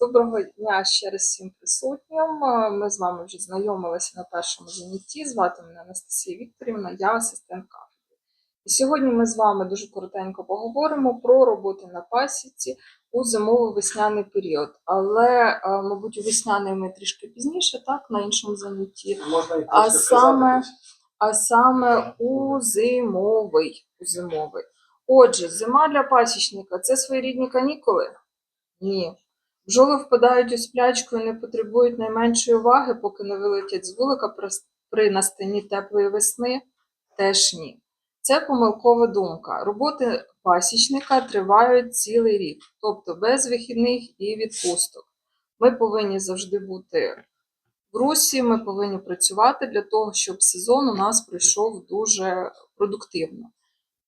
Доброго дня ще раз всім присутнім. Е, Ми з вами вже знайомилися на першому занятті. Звати мене Анастасія Вікторівна, я асистент кафедри. І сьогодні ми з вами дуже коротенько поговоримо про роботи на пасіці у зимово-весняний період. Але, е, мабуть, у весняний ми трішки пізніше, так, на іншому занятті. Можна А саме, а саме у зимовий. У зимовий. Отже, зима для пасічника це своєрідні канікули? Ні. Бджоли впадають у сплячку і не потребують найменшої уваги, поки не вилетять з вулика при- настанні теплої весни? Теж ні. Це помилкова думка. Роботи пасічника тривають цілий рік, тобто без вихідних і відпусток. Ми повинні завжди бути в русі, ми повинні працювати для того, щоб сезон у нас пройшов дуже продуктивно.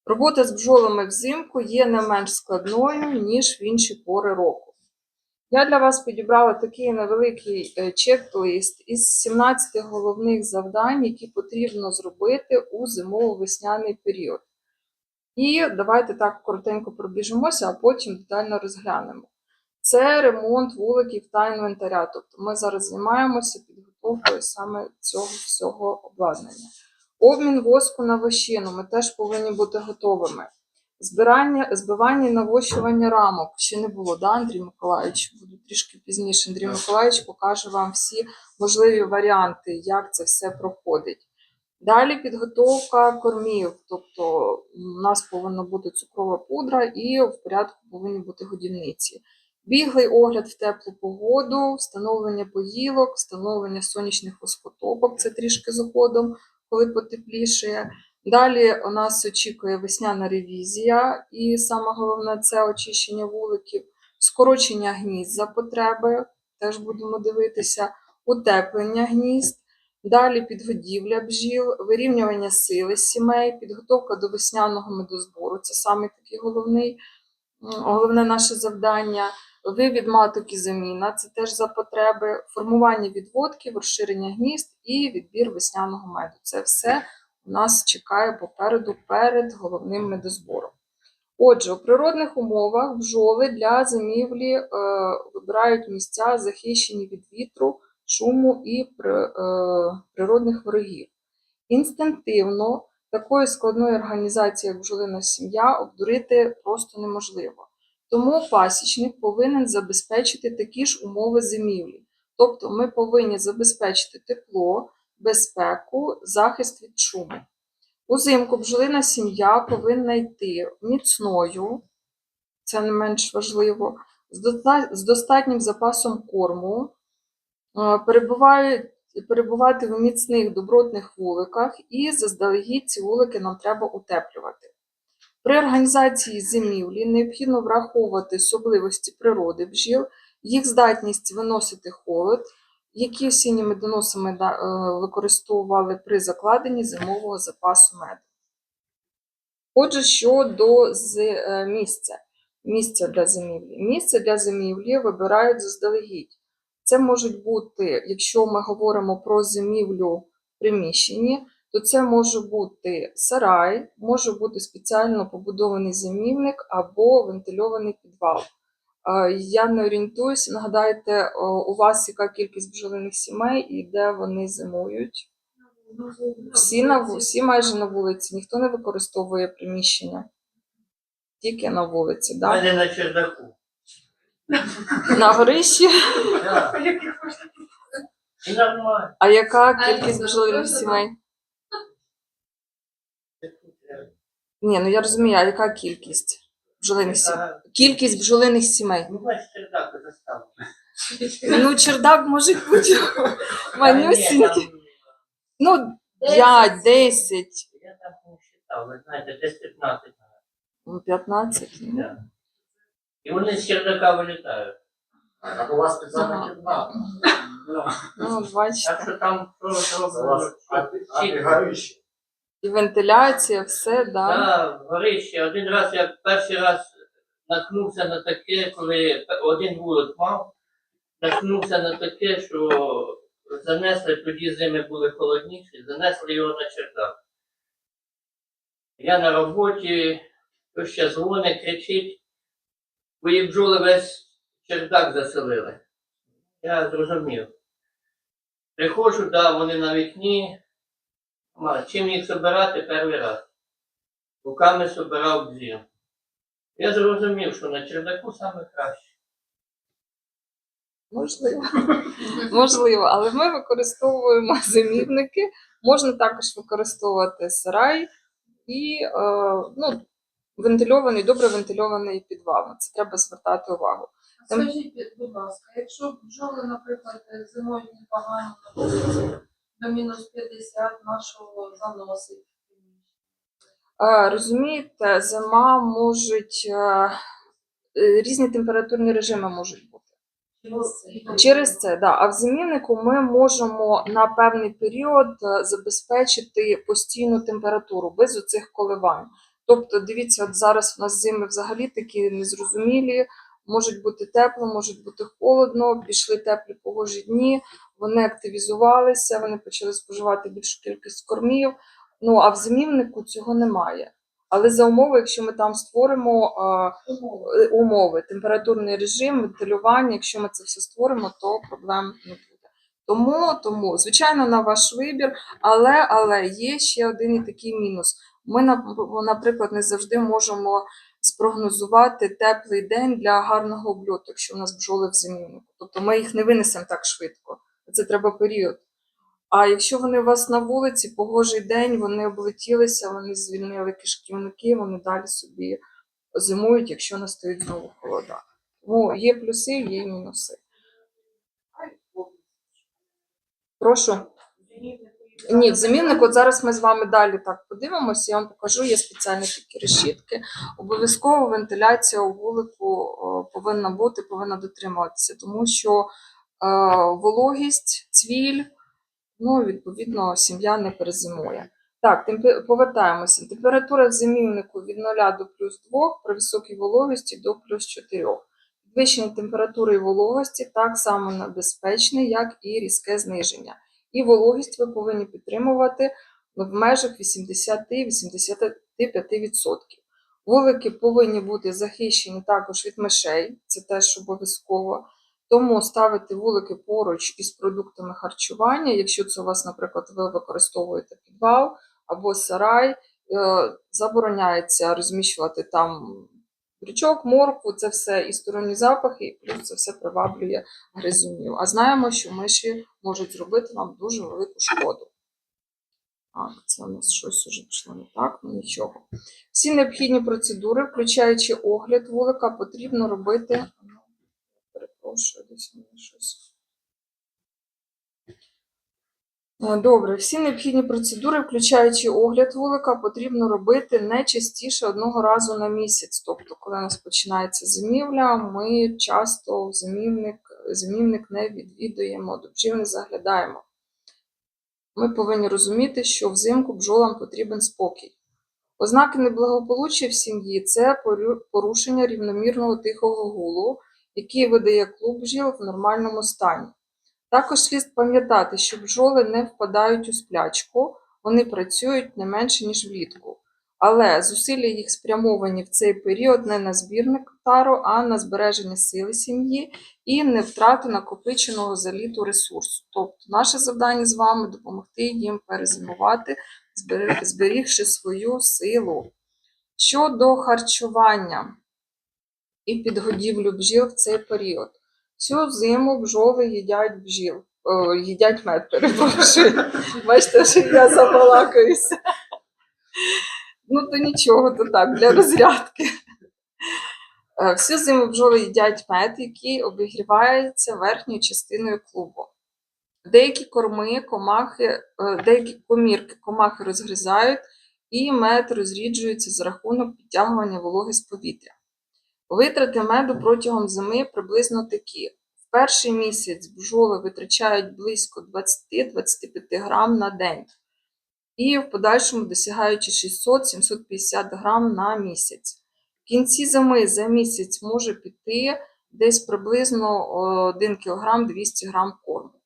Робота з бджолами взимку є не менш складною, ніж в інші пори року. Я для вас підібрала такий невеликий е, чек-лист із 17 головних завдань, які потрібно зробити у зимово-весняний період. І давайте так коротенько пробіжимося, а потім детально розглянемо. Це ремонт вуликів та інвентаря. Тобто ми зараз займаємося підготовкою саме цього всього обладнання. Обмін воску на вощину. Ми теж повинні бути готовими. Збирання, збивання і навощування рамок ще не було, да, Андрій Миколаївич? Буду трішки пізніше. Андрій Миколаївич покаже вам всі можливі варіанти, як це все проходить. Далі підготовка кормів, тобто у нас повинна бути цукрова пудра і в порядку повинні бути годівниці. Біглий огляд в теплу погоду, встановлення поїлок, встановлення сонячних восхотопок, це трішки згодом, коли потеплішає. Далі у нас очікує весняна ревізія, і саме головне це очищення вуликів, скорочення гнізд за потреби, теж будемо дивитися, утеплення гнізд. Далі підгодівля бджіл, вирівнювання сили сімей, підготовка до весняного медозбору. Це саме такий головний, головне наше завдання. Вивід маток і заміна це теж за потреби, формування відводків, розширення гнізд і відбір весняного меду. Це все нас чекає попереду перед головним медозбором. Отже, у природних умовах бджоли для зимівлі е, вибирають місця, захищені від вітру, шуму і при- е, природних ворогів. Інстинктивно такої складної організації, як бджолина сім'я, обдурити просто неможливо. Тому пасічник повинен забезпечити такі ж умови зимівлі. Тобто ми повинні забезпечити тепло, безпеку, захист від шуму. Узимку бджолина сім'я повинна йти міцною, це не менш важливо, з достатнім запасом корму, е, перебувати в міцних добротних вуликах, і заздалегідь ці вулики нам треба утеплювати. При організації зимівлі необхідно враховувати особливості природи бджіл, їх здатність виносити холод, які осінні медоноси ми е, використовували при закладенні зимового запасу меду. Отже, щодо е, місця. Місця для зимівлі. Місце для зимівлі вибирають заздалегідь. Це можуть бути, якщо ми говоримо про зимівлю в приміщенні, то це може бути сарай, може бути спеціально побудований зимівник або вентильований підвал. Е, Я не орієнтуюся, нагадайте, е, у вас яка кількість бджолиних сімей і де вони зимують? Всі, на, всі майже на вулиці, ніхто не використовує приміщення. Тільки на вулиці, да? мене на чердаку. На горищі. А яка кількість бджолиних сімей? Ні, ну я розумію, а яка кількість бджолиних сімей? Кількість бджолиних сімей. Ну, весь чердак заставив. Ну, чердак може бути манюсінький. Ну, 5, 10, Я там не ви знаєте, десь 15. ну, 15. ну. Да. І вони з чердака вилітають. А у вас спеціальна кімната. Ну, Ну, бачите. Так що там у зроблено. вас анти- антигарище. І вентиляція, все, да. Да, горище. Один раз я перший раз наткнувся на таке, коли один вулик мав, наткнувся на таке, що занесли, тоді зими були холодніші, занесли його на чердак. Я на роботі, хтось ще дзвонить, кричить, твої бджоли весь чердак заселили. Я зрозумів. Приходжу, да, вони на вікні. Ма, чим їх збирати перший раз? Руками собирав бзір. Я зрозумів, що на чердаку саме краще. Можливо. Можливо, але ми використовуємо зимівники. Можна також використовувати сарай і е, ну, вентильований, добре вентильований підвал. На Це треба звертати увагу. Там- Скажіть, будь ласка, якщо бджоли, наприклад, зимою непогано на вулиці, до мінус 50 нашого заносить. Розумієте, зима можуть е, різні температурні режими можуть бути. Через це, да. А в зимівнику ми можемо на певний період е, забезпечити постійну температуру без оцих коливань. Тобто, дивіться, от зараз у нас зими взагалі такі незрозумілі, можуть бути тепло, можуть бути холодно, пішли теплі погожі дні, вони активізувалися, вони почали споживати більшу кількість кормів. Ну а в зимівнику цього немає. Але за умови, якщо ми там створимо е, умови, температурний режим, вентилювання, якщо ми це все створимо, то проблем не буде. Тому, тому, звичайно, на ваш вибір, але, але є ще один і такий мінус. Ми, наприклад, не завжди можемо спрогнозувати теплий день для гарного обльоту, якщо у нас бджоли в зимівнику. Тобто ми їх не винесемо так швидко. Це треба період. А якщо вони у вас на вулиці, погожий день, вони облетілися, вони звільнили кишківники, вони далі собі зимують, якщо настають знову холода. Тому є плюси, є мінуси. Прошу. Ні, в замінник, от зараз ми з вами далі так подивимося, я вам покажу, є спеціальні такі решітки. Обов'язково вентиляція у вулику повинна бути, повинна дотримуватися, тому що е, вологість, цвіль, ну, відповідно, сім'я не перезимує. Так, повертаємося. Температура в зимівнику від 0 до плюс 2, при високій вологості до плюс 4. Підвищення температури і вологості так само небезпечне, як і різке зниження. І вологість ви повинні підтримувати в межах 80-85%. Вулики повинні бути захищені також від мишей, це теж обов'язково. Тому ставити вулики поруч із продуктами харчування, якщо це у вас, наприклад, ви використовуєте підвал або сарай, е, забороняється розміщувати там брючок, моркву, це все і сторонні запахи, і плюс це все приваблює гризунів. А знаємо, що миші можуть зробити нам дуже велику шкоду. Так, це у нас щось уже пішло не так, ну нічого. Всі необхідні процедури, включаючи огляд вулика, потрібно робити. Перепрошую, десь мене щось. Добре, всі необхідні процедури, включаючи огляд вулика, потрібно робити не частіше одного разу на місяць. Тобто, коли у нас починається зимівля, ми часто зимівник, зимівник не відвідуємо, до не заглядаємо. Ми повинні розуміти, що взимку бджолам потрібен спокій. Ознаки неблагополуччя в сім'ї це порушення рівномірного тихого гулу, який видає клуб бджіл в нормальному стані. Також слід пам'ятати, що бджоли не впадають у сплячку, вони працюють не менше, ніж влітку. Але зусилля їх спрямовані в цей період не на збір нектару, а на збереження сили сім'ї і не втрату накопиченого за літо ресурсу. Тобто наше завдання з вами допомогти їм перезимувати, зберігши свою силу. Щодо харчування і підгодівлю бджіл в цей період. Всю зиму бджоли їдять бджіл. О, їдять мед, перепрошую. Бачите, що я забалакаюся. Ну, то нічого, то так, для розрядки. Е, Всю зиму бджоли їдять мед, який обігрівається верхньою частиною клубу. Деякі корми, комахи, е, деякі комірки комахи розгризають, і мед розріджується за рахунок підтягування вологи з повітря. Витрати меду протягом зими приблизно такі. В перший місяць бджоли витрачають близько 20-25 грам на день, і в подальшому досягаючи 600-750 грам на місяць. В кінці зими за місяць може піти десь приблизно 1 кг 200 грам корму.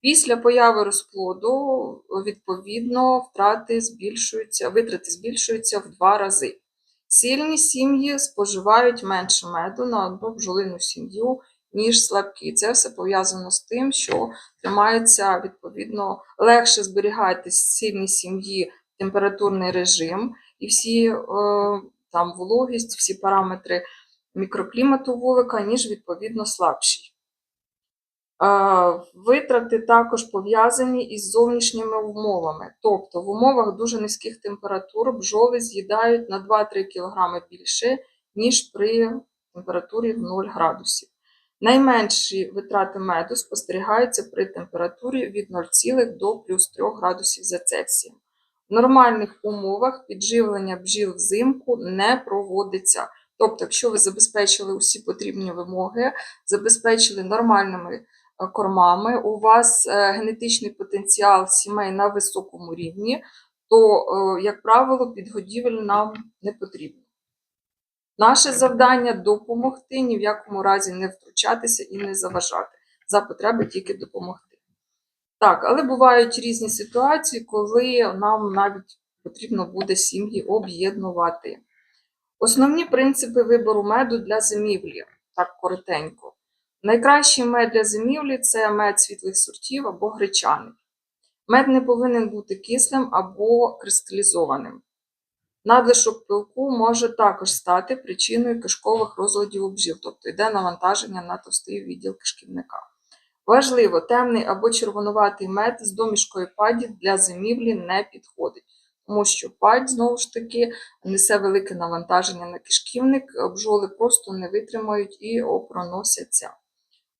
Після появи розплоду, відповідно, втрати збільшуються, витрати збільшуються в два рази. Сильні сім'ї споживають менше меду на одну бджолину сім'ю, ніж слабкі. Це все пов'язано з тим, що тримається відповідно легше зберігати в сильній сім'ї температурний режим і всі е, там вологість, всі параметри мікроклімату вулика, ніж відповідно слабший. Витрати також пов'язані із зовнішніми умовами. Тобто в умовах дуже низьких температур бджоли з'їдають на 2-3 кг більше, ніж при температурі в 0 градусів. Найменші витрати меду спостерігаються при температурі від 0, до плюс 3 градусів за Цельсієм. В нормальних умовах підживлення бджіл взимку не проводиться. Тобто, якщо ви забезпечили усі потрібні вимоги, забезпечили нормальними кормами, у вас е, генетичний потенціал сімей на високому рівні, то, е, як правило, підгодівель нам не потрібно. Наше завдання допомогти, ні в якому разі не втручатися і не заважати. За потреби тільки допомогти. Так, але бувають різні ситуації, коли нам навіть потрібно буде сім'ї об'єднувати. Основні принципи вибору меду для зимівлі, так коротенько. Найкращий мед для зимівлі це мед світлих сортів або гречаний. Мед не повинен бути кислим або кристалізованим. Надлишок пилку може також стати причиною кишкових розладів у бджіл, тобто йде навантаження на товстий відділ кишківника. Важливо, темний або червонуватий мед з домішкою паді для зимівлі не підходить, тому що падь, знову ж таки, несе велике навантаження на кишківник, бджоли просто не витримають і опроносяться.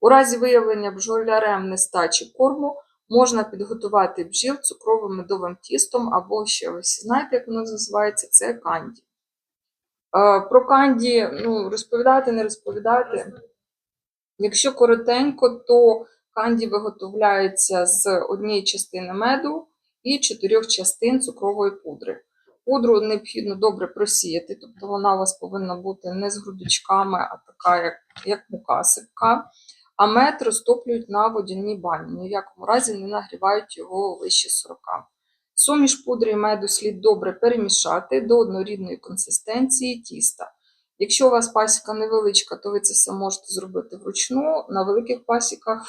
У разі виявлення бджолярем нестачі корму можна підготувати бджіл цукровим медовим тістом, або ще ви всі знаєте, як воно називається, це канді. Е, Про канді ну, розповідати, не розповідати. Якщо коротенько, то канді виготовляється з однієї частини меду і чотирьох частин цукрової пудри. Пудру необхідно добре просіяти, тобто вона у вас повинна бути не з грудочками, а така, як, як мука сипка. А мед розтоплюють на водяній бані, ні в якому разі не нагрівають його вище 40. Суміш пудри і меду слід добре перемішати до однорідної консистенції тіста. Якщо у вас пасіка невеличка, то ви це все можете зробити вручну. На великих пасіках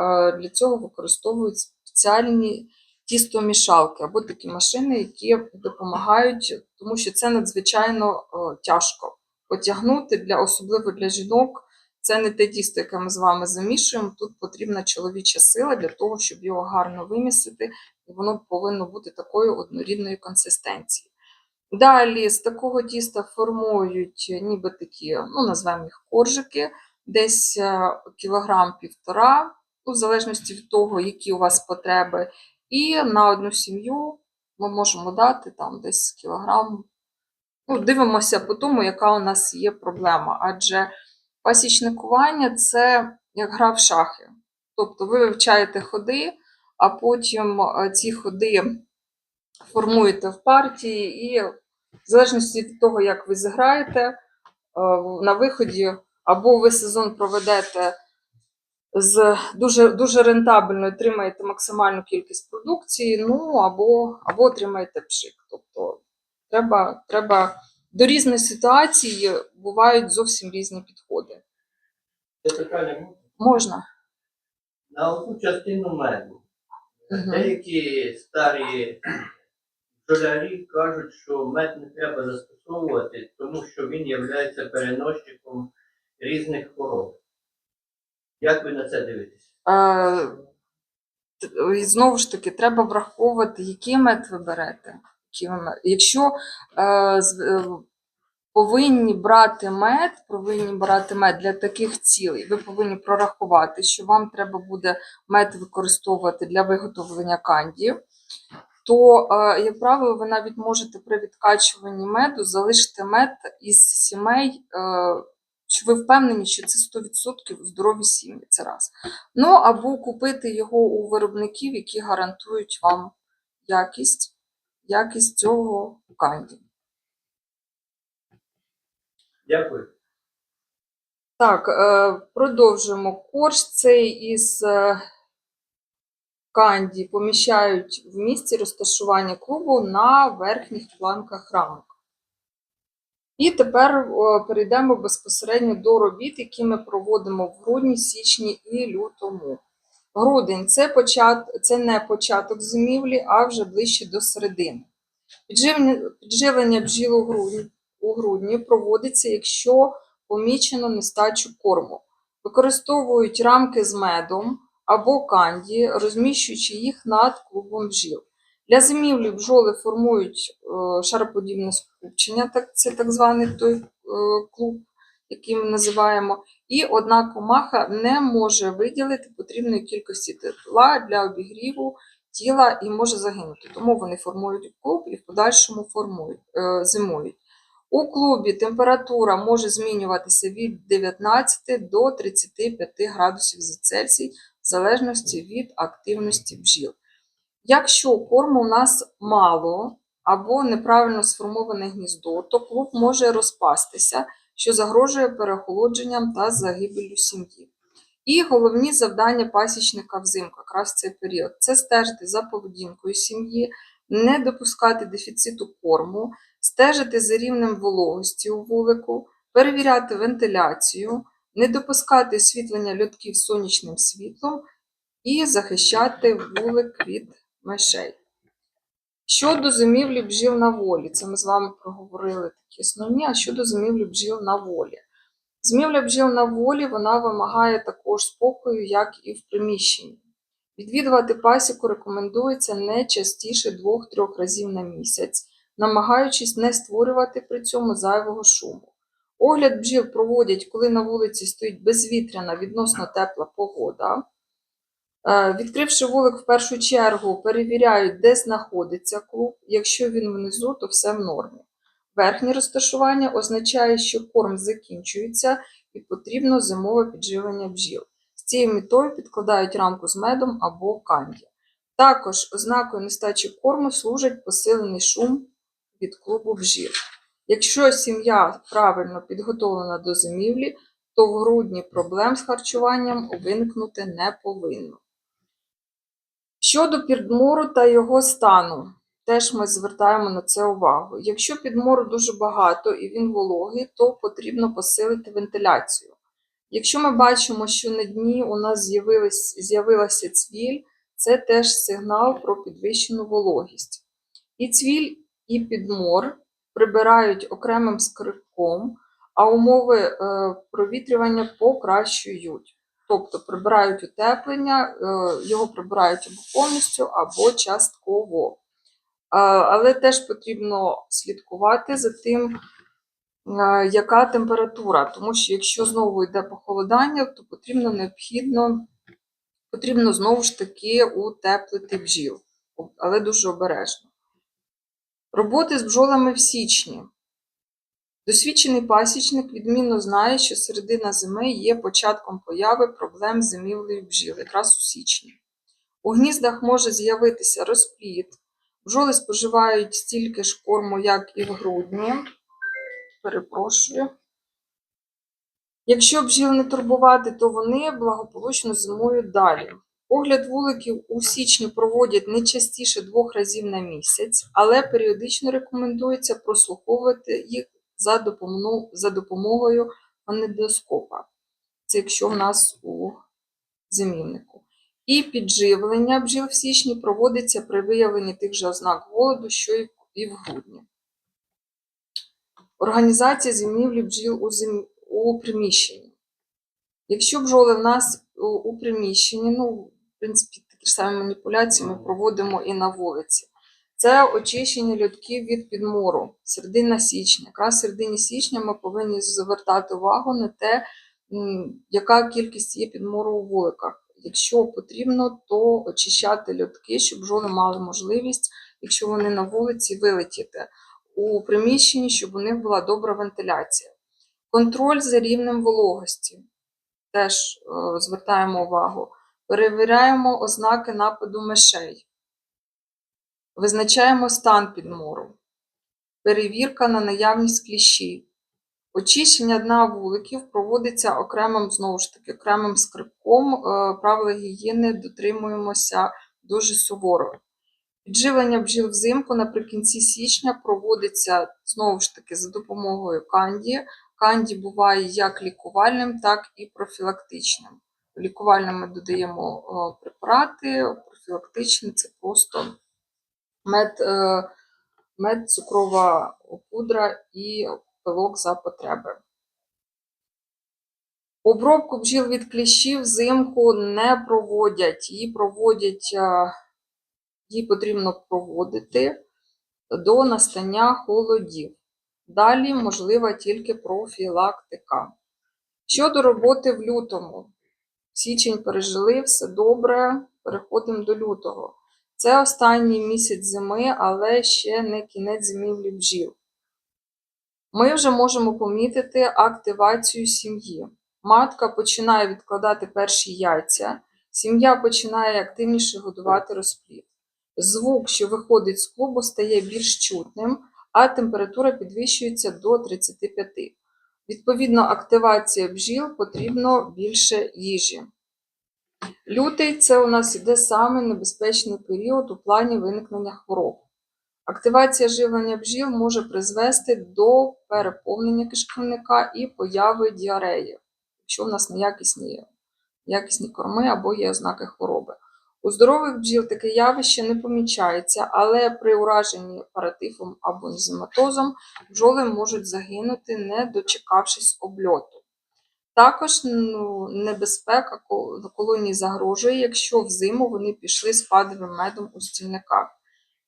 е, для цього використовують спеціальні тістомішалки або такі машини, які допомагають, тому що це надзвичайно е, тяжко потягнути для особливо для жінок. Це не те тісто, яке ми з вами замішуємо. Тут потрібна чоловіча сила для того, щоб його гарно вимісити, і воно повинно бути такої однорідної консистенції. Далі з такого тіста формують ніби такі, ну, назвемо їх коржики, десь е, кілограм півтора, ну, в залежності від того, які у вас потреби. І на одну сім'ю ми можемо дати там десь кілограм. Ну, дивимося по тому, яка у нас є проблема. Адже пасічникування це як гра в шахи. Тобто ви вивчаєте ходи, а потім е, ці ходи формуєте в партії, і в залежності від того, як ви зіграєте, е, на виході або ви сезон проведете з дуже, дуже рентабельно, отримаєте максимальну кількість продукції, ну або, або отримаєте пшик. Тобто треба, треба до різної ситуації бувають зовсім різні підходи. Це питання можна? На одну частину меду. Мгм. Деякі старі бджолярі кажуть, що мед не треба застосовувати, тому що він є переносчиком різних хвороб. Як ви на це дивитесь? Е, і знову ж таки, треба враховувати, який мед ви берете. Якщо е, е, повинні брати мед, повинні брати мед для таких цілей, ви повинні прорахувати, що вам треба буде мед використовувати для виготовлення канді, то, е, як правило, ви навіть можете при відкачуванні меду залишити мед із сімей, е, що ви впевнені, що це 100% здорові сім'ї. Це раз. Ну, або купити його у виробників, які гарантують вам якість, якість цього канді. Дякую. Так, е, продовжуємо. Корж цей із е, канді поміщають в місці розташування клубу на верхніх планках рамок. І тепер е, перейдемо безпосередньо до робіт, які ми проводимо в грудні, січні і лютому. Грудень це, почат... це не початок зимівлі, а вже ближче до середини. Підживлення, бджіл у грудні, у грудні проводиться, якщо помічено нестачу корму. Використовують рамки з медом або канді, розміщуючи їх над клубом бджіл. Для зимівлі бджоли формують е, шароподібне скупчення, це так званий той е, клуб, який ми називаємо, і одна комаха не може виділити потрібної кількості тепла для обігріву тіла і може загинути. Тому вони формують клуб і в подальшому формують, е, зимують. У клубі температура може змінюватися від 19 до 35 градусів за Цельсій в залежності від активності бджіл. Якщо корму у нас мало або неправильно сформоване гніздо, то клуб може розпастися, що загрожує переохолодженням та загибеллю сім'ї. І головні завдання пасічника взимку, якраз в цей період, це стежити за поведінкою сім'ї, не допускати дефіциту корму, стежити за рівнем вологості у вулику, перевіряти вентиляцію, не допускати освітлення льотків сонячним світлом і захищати вулик від мишей. Щодо зимівлі бджіл на волі, це ми з вами проговорили такі основні, а щодо зимівлі бджіл на волі. Змівля бджіл на волі вона вимагає також спокою, як і в приміщенні. Відвідувати пасіку рекомендується не частіше 2-3 разів на місяць, намагаючись не створювати при цьому зайвого шуму. Огляд бджіл проводять, коли на вулиці стоїть безвітряна відносно тепла погода. Е, Відкривши вулик в першу чергу, перевіряють, де знаходиться клуб. Якщо він внизу, то все в нормі. Верхнє розташування означає, що корм закінчується і потрібно зимове підживлення бджіл. З цією метою підкладають рамку з медом або канді. Також ознакою нестачі корму служить посилений шум від клубу бджіл. Якщо сім'я правильно підготовлена до зимівлі, то в грудні проблем з харчуванням виникнути не повинно. Щодо підмору та його стану, теж ми звертаємо на це увагу. Якщо підмору дуже багато і він вологий, то потрібно посилити вентиляцію. Якщо ми бачимо, що на дні у нас з'явилася цвіль, це теж сигнал про підвищену вологість. І цвіль, і підмор прибирають окремим скрипком, а умови е, провітрювання покращують. Тобто прибирають утеплення, е, його прибирають або повністю, або частково. Але теж потрібно слідкувати за тим, е, яка температура, тому що якщо знову йде похолодання, то потрібно необхідно, потрібно знову ж таки утеплити бджіл, але дуже обережно. Роботи з бджолами в січні. Досвідчений пасічник відмінно знає, що середина зими є початком появи проблем з зимівлею бджіл, якраз у січні. У гніздах може з'явитися розпліт, бджоли споживають стільки ж корму, як і в грудні. Перепрошую. Якщо бджіл не турбувати, то вони благополучно зимують далі. Огляд вуликів у січні проводять не частіше двох разів на місяць, але періодично рекомендується прослуховувати їх за допомогою, за допомогою фонендоскопа. Це якщо в нас у зимівнику. І підживлення бджіл в січні проводиться при виявленні тих же ознак голоду, що і в- грудні. Організація зимівлі бджіл у, зим... у приміщенні. Якщо бджоли в нас у приміщенні, ну, в принципі, такі ж самі маніпуляції ми проводимо і на вулиці. Це очищення льотків від підмору, середина січня. Якраз в середині січня ми повинні звертати увагу на те, яка кількість є підмору у вуликах. Якщо потрібно, то очищати льотки, щоб бджоли мали можливість, якщо вони на вулиці, вилетіти у приміщенні, щоб у них була добра вентиляція. Контроль за рівнем вологості. Теж е, звертаємо увагу. Перевіряємо ознаки нападу мишей. Визначаємо стан підмору. Перевірка на наявність кліщів. Очищення дна вуликів проводиться окремим, знову ж таки, окремим скрипком. Е, Правила гігієни дотримуємося дуже суворо. Підживлення бджіл взимку наприкінці січня проводиться знову ж таки за допомогою канді. Канді буває як лікувальним, так і профілактичним. Лікувальним ми додаємо препарати, профілактичним це просто мед, е, мед, цукрова пудра і пилок за потреби. Обробку бджіл від кліщів взимку не проводять. Її проводять, е, її потрібно проводити до настання холодів. Далі можлива тільки профілактика. Щодо роботи в лютому. Січень пережили, все добре. Переходимо до лютого. Це останній місяць зими, але ще не кінець зимівлі бджіл. Ми вже можемо помітити активацію сім'ї. Матка починає відкладати перші яйця, сім'я починає активніше годувати розплід. Звук, що виходить з клубу, стає більш чутним, а температура підвищується до 35. Відповідно, активація бджіл потрібно більше їжі. Лютий це у нас іде саме небезпечний період у плані виникнення хвороб. Активація живлення бджіл може призвести до переповнення кишківника і появи діареї, якщо в нас неякісні, неякісні корми або є ознаки хвороби. У здорових бджіл таке явище не помічається, але при ураженні паратифом або ензиматозом бджоли можуть загинути, не дочекавшись обльоту. Також ну, небезпека ко- колонії загрожує, якщо взиму вони пішли з падовим медом у стільниках.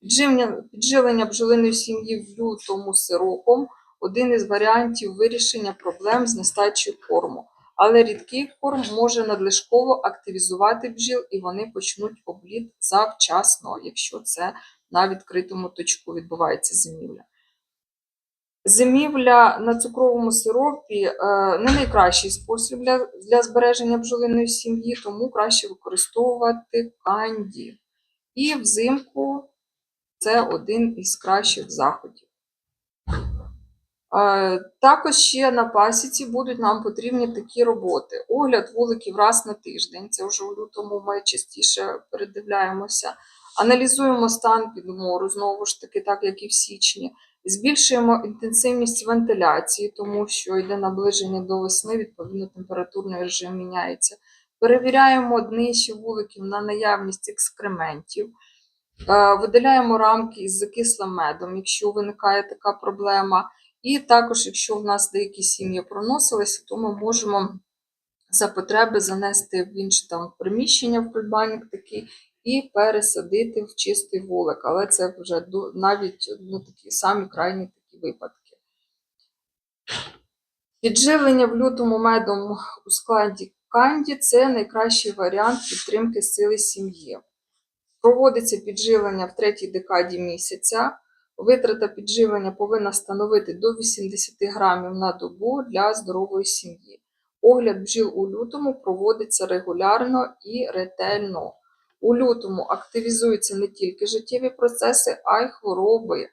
Підживлення, підживлення бджолиної сім'ї в лютому сиропом один із варіантів вирішення проблем з нестачею корму. Але рідкий корм може надлишково активізувати бджіл і вони почнуть обліт завчасно, якщо це на відкритому точку відбувається зимівля. Зимівля на цукровому сиропі е, не найкращий спосіб для, для збереження бджолиної сім'ї, тому краще використовувати канді. І взимку це один із кращих заходів. Е, Також ще на пасіці будуть нам потрібні такі роботи. Огляд вуликів раз на тиждень, це вже у лютому ми частіше передивляємося. Аналізуємо стан підмору, знову ж таки, так як і в січні. Збільшуємо інтенсивність вентиляції, тому що йде наближення до весни, відповідно, температурний режим міняється. Перевіряємо днище вуликів на наявність екскрементів. Е, Видаляємо рамки із закислим медом, якщо виникає така проблема. І також, якщо в нас деякі сім'ї проносилися, то ми можемо за потреби занести в інше там приміщення в придбанник такий і пересадити в чистий вулик. Але це вже навіть ну, такі самі крайні такі випадки. Підживлення в лютому медом у складі канді це найкращий варіант підтримки сили сім'ї. Проводиться підживлення в третій декаді місяця. Витрата підживлення повинна становити до 80 грамів на добу для здорової сім'ї. Огляд бджіл у лютому проводиться регулярно і ретельно. У лютому активізуються не тільки життєві процеси, а й хвороби.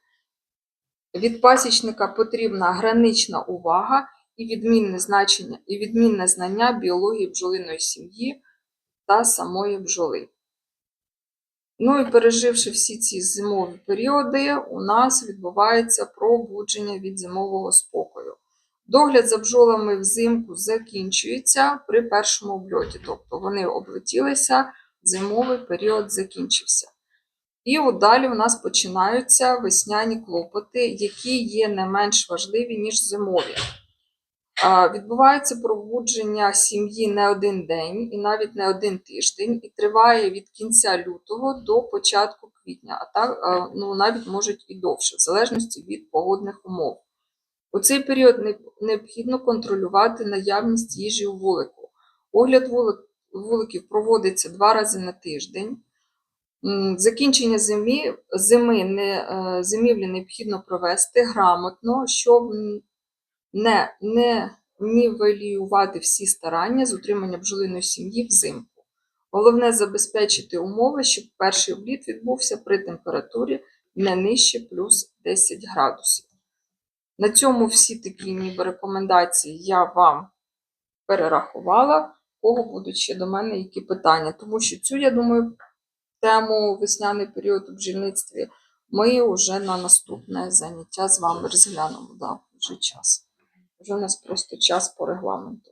Від пасічника потрібна гранична увага і відмінне значення, і відмінне знання біології бджолиної сім'ї та самої бджоли. Ну і переживши всі ці зимові періоди, у нас відбувається пробудження від зимового спокою. Догляд за бджолами взимку закінчується при першому обльоті, тобто вони облетілися, зимовий період закінчився. І от далі у нас починаються весняні клопоти, які є не менш важливі, ніж зимові. Відбувається пробудження сім'ї не один день і навіть не один тиждень, і триває від кінця лютого до початку квітня, а так ну, навіть можуть і довше, в залежності від погодних умов. У цей період необхідно контролювати наявність їжі у вулику. Огляд вулик- вуликів проводиться два рази на тиждень. Закінчення зимі, зими не, е, зимівлі необхідно провести грамотно, щоб не, не нівелювати всі старання з утримання бджолиної сім'ї взимку. Головне забезпечити умови, щоб перший обліт відбувся при температурі не нижче плюс 10 градусів. На цьому всі такі ніби рекомендації я вам перерахувала. У Кого будуть ще до мене які питання? Тому що цю, я думаю, тему весняний період у бджільництві, ми вже на наступне заняття з вами розглянемо. Да, вже час. Вже у нас просто час по регламенту.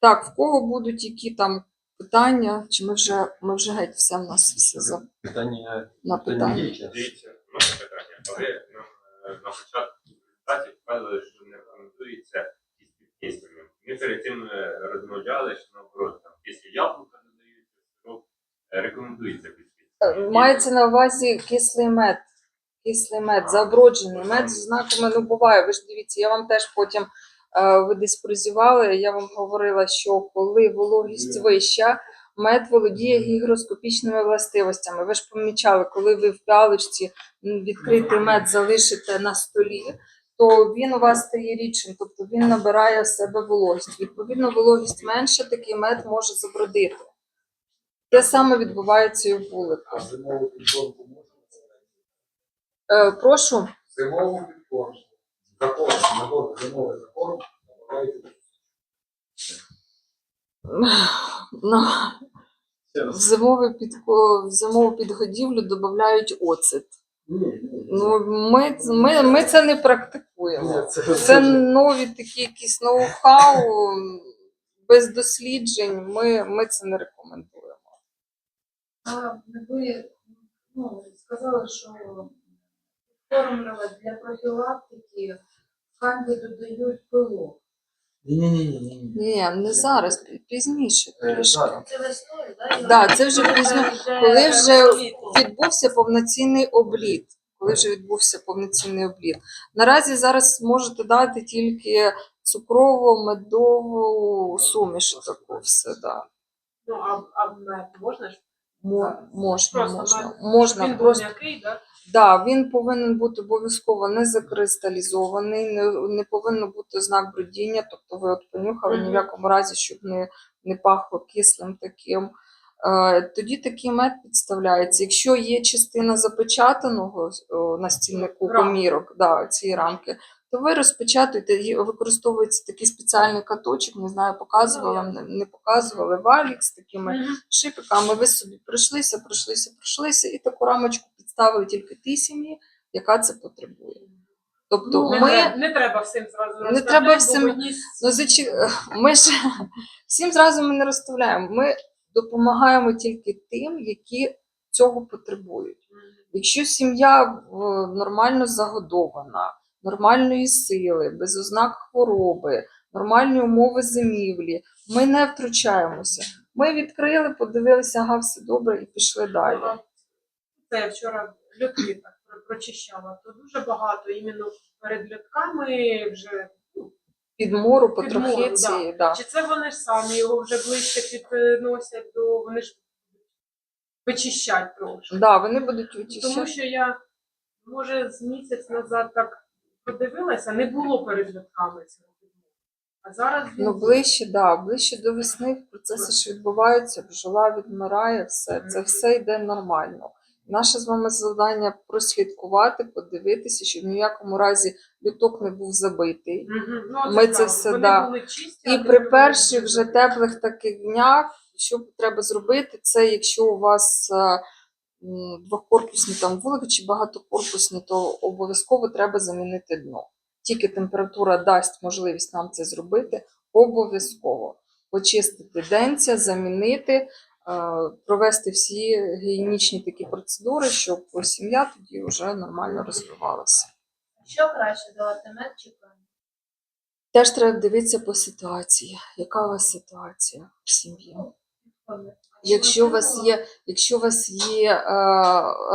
Так, в кого будуть які там питання? Чи ми вже, ми вже геть все в нас все за Питання на питання? є. Дивіться, питання, але нам е, на початку презентації показували, що не рекомендується із підкисленням. Ми перед цим е, розмовляли, що наоборот, там, якщо яблука додаються, то е, рекомендується Е, підкислення. Мається на увазі кислий мед. Кислий мед, заброджений мед з знаками ну буває. Ви ж дивіться, я вам теж потім е, ви десь прозівали. Я вам говорила, що коли вологість вища, мед володіє гігроскопічними властивостями. Ви ж помічали, коли ви в пяличці відкритий мед залишите на столі, то він у вас стає рідшим, тобто він набирає в себе вологість. Відповідно, вологість менша, такий мед може забродити. Те саме відбувається і в вулику. А зимову підкормку можна? Е, прошу. Зимову підкормку. Закон, набор зимовий закон. На, в, зимову підко, в зимову підгодівлю додають оцет. Ну, ми, ми, ми це не практикуємо. Це нові такі якісь ноу-хау, без досліджень. Ми, ми це не рекомендуємо. А ви ну, сказали, що формула для профілактики в канді додають пилок. Ні, ні, ні, ні, ні. Не зараз, пізніше Е, трішки. Це весною, так? Да, це вже пізно, коли вже відбувся повноцінний обліт. Коли вже відбувся повноцінний обліт. Наразі зараз можете дати тільки цукрову, медову суміш таку все, да. Ну, а, а мед можна ж? Мо- можна, можна. можна Він просто був м'який, да? да, він повинен бути обов'язково не закристалізований, не, не повинно бути знак бродіння, тобто ви от понюхали ні в якому разі, щоб не, не пахло кислим таким. Е, тоді такий мед підставляється. Якщо є частина запечатаного на стільнику Рамки. комірок, да, цієї рамки, то ви розпечатуєте, використовується такий спеціальний каточок, не знаю, показувала, Ну, не, не показували, валік з такими шипиками. Ви собі пройшлися, пройшлися, пройшлися, і таку рамочку підставили тільки тій сім'ї, яка це потребує. Тобто Ну, не, ми, треба, не треба всім зразу Не треба всім- ну, зачі... ми ж всім зразу ми не розставляємо. Ми допомагаємо тільки тим, які цього потребують. Якщо сім'я нормально загодована, нормальної сили, без ознак хвороби, нормальні умови зимівлі, ми не втручаємося. Ми відкрили, подивилися, ага, все добре, і пішли далі. Це я вчора льотки так прочищала, то дуже багато іменно перед льотками вже. ну, Підмору, потрохи, да. Чи це вони ж самі його вже ближче підносять до вони ж вичищать трошки. Да, вони будуть Тому що я, може, з місяць назад так подивилася, не було перед льотками цього підмору. А зараз він Ну, ближче, да, ближче до весни процеси ж відбуваються, бджола відмирає, все. Це все йде нормально. Наше з вами завдання прослідкувати, подивитися, щоб в якому разі люток не був забитий. Мгм. Ну, Ми це все, да. чисті, І при перших вже теплих таких днях, що треба зробити, це якщо у вас е, двокорпусні там вулики чи багатокорпусні, то обов'язково треба замінити дно. Тільки температура дасть можливість нам це зробити, обов'язково почистити денця, замінити, е, провести всі гігієнічні такі процедури, щоб сім'я тоді вже нормально розвивалася. Що краще давати мед чи пен? Теж треба дивитися по ситуації. Яка у вас ситуація в сім'ї? Якщо у вас є, якщо у вас є е,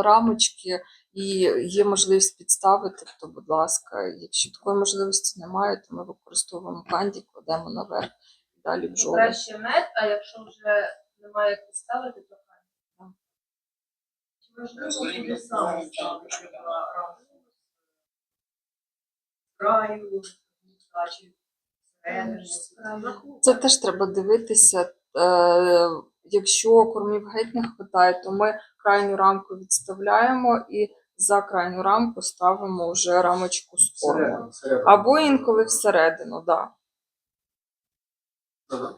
рамочки і є можливість підставити, то будь ласка, якщо такої можливості немає, то ми використовуємо канді, кладемо наверх і далі бджоли. Краще мед, а якщо вже немає як підставити, то канді. Чи можливо буде саме ставити на рамку? краю, чи. Це теж треба дивитися. Е, якщо кормів геть не вистачає, то ми крайню рамку відставляємо і за крайню рамку ставимо вже рамочку з кормом. Або інколи всередину, так. Да.